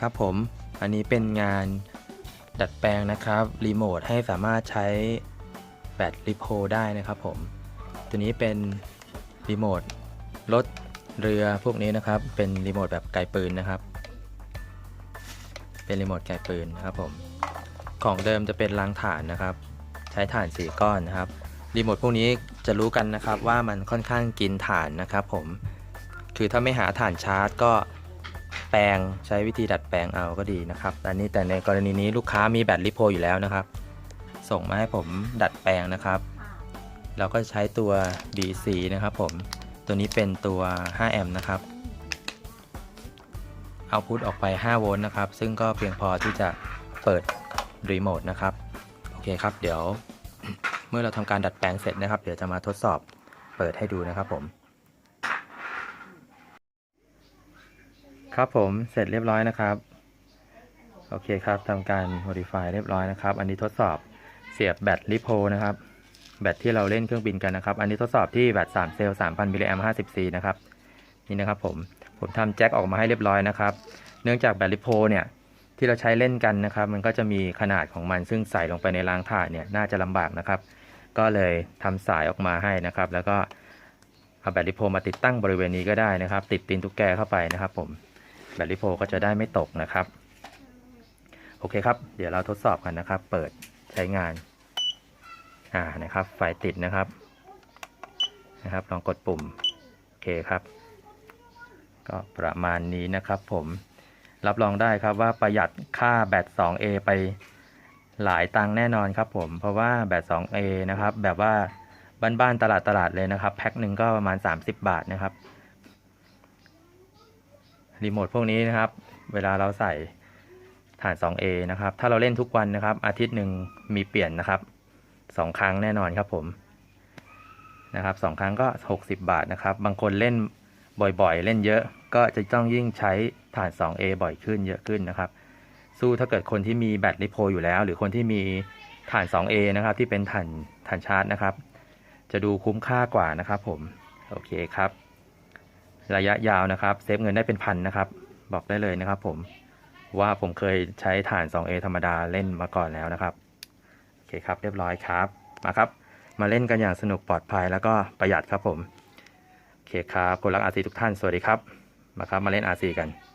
ครับผม อันนี้เป็นงานดัดแปลงนะครับ รีโมทให้สามารถใช้แบตลิโพได้นะครับผม ตัวนี้เป็นรีโมทรถเรือพวกนี้นะครับ เป็นรีโมทแบบไกลปืนนะครับ เป็นรีโมทไกลปืนนะครับผม ของเดิมจะเป็นรางฐานนะครับ ใช้ถ่านสีก้อนนะครับ รีโมทพวกนี้จะรู้กันนะครับว่ามันค่อนข้างกินถ่านนะครับผม คือถ้าไม่หาถ่านชาร์จก็ แปลง ใช้วิธีดัดแปลงเอาก็ดีนะครับแต่นี่แต่ในกรณีนี้ลูกค้ามีแบตลิโพอยู่แล้วนะครับ ส่งมาให้ผมดัดแปลงนะครับ เราก็ใช้ตัว BC นะครับผม ตัวนี้เป็นตัว 5 แอมป์นะครับเอาพุทออกไป 5 โวลต์นะครับ ซึ่งก็เพียงพอที่จะเปิดรีโมทนะครับ โอเคครับ เดี๋ยว เมื่อเราทำการดัดแปลงเสร็จนะครับ เดี๋ยวจะมาทดสอบเปิดให้ดูนะครับผม ครับผมเสร็จเรียบร้อยนะครับ โอเคครับทำการ modify เรียบร้อยนะครับ อันนี้ทดสอบเสียบแบตลิโพนะครับ แบตที่เราเล่นเครื่องบินกันนะครับ อันนี้ทดสอบที่แบต3เซลล์3,000มิลลิแอมป์50ซีนะครับนี่นะครับผมผมทำแจ็คออกมาให้เรียบร้อยนะครับ เนื่องจากแบตลิโพเนี่ยที่เราใช้เล่นกันนะครับ มันก็จะมีขนาดของมันซึ่งใส่ลงไปในรางถ่านเนี่ยน่าจะลำบากนะครับ ก็เลยทำสายออกมาให้นะครับ แล้วก็เอาแบตลิโพมาติดตั้งบริเวณนี้ก็ได้นะครับ ติดตีนตุ๊กแกเข้าไปนะครับผม แบตลิโพก็จะได้ไม่ตกนะครับ โอเคครับ เดี๋ยวเราทดสอบกันนะครับ เปิดใช้งาน อ่านะครับ ไฟติดนะครับ นะครับ ลองกดปุ่ม โอเคครับ ก็ประมาณนี้นะครับผม รับรองได้ครับว่าประหยัดค่าแบต 2A ไปหลายตังแน่นอนครับผม เพราะว่าแบต 2A นะครับ แบบว่าบ้านๆตลาดตลาดเลยนะครับ แพ็คหนึ่งก็ประมาณ 30 บาทนะครับ รีโมทพวกนี้นะครับ เวลาเราใส่ฐาน 2A นะครับ ถ้าเราเล่นทุกวันนะครับ อาทิตย์หนึ่งมีเปลี่ยนนะครับสองครั้งแน่นอนครับผม นะครับสองครั้งก็ 60 บาทนะครับ บางคนเล่นบ่อยๆ เล่นเยอะก็จะต้องยิ่งใช้ฐาน 2A บ่อยขึ้นเยอะขึ้นนะครับ สู้ถ้าเกิดคนที่มีแบตลิโพอยู่แล้ว หรือคนที่มีฐาน 2A นะครับ ที่เป็นฐานฐานชาร์จนะครับ จะดูคุ้มค่ากว่านะครับผม โอเคครับ ระยะยาวนะครับ เซฟเงินได้เป็นพันนะครับ บอกได้เลยนะครับ ผมว่าผมเคยใช้ฐาน 2A ธรรมดาเล่นมาก่อนแล้วนะครับโอเคครับ เรียบร้อยครับมาครับ มาเล่นกันอย่างสนุกปลอดภัยแล้วก็ประหยัดครับผมโอเคครับคนรักอาซีทุกท่านสวัสดีครับ มาครับมาเล่นอาซีกัน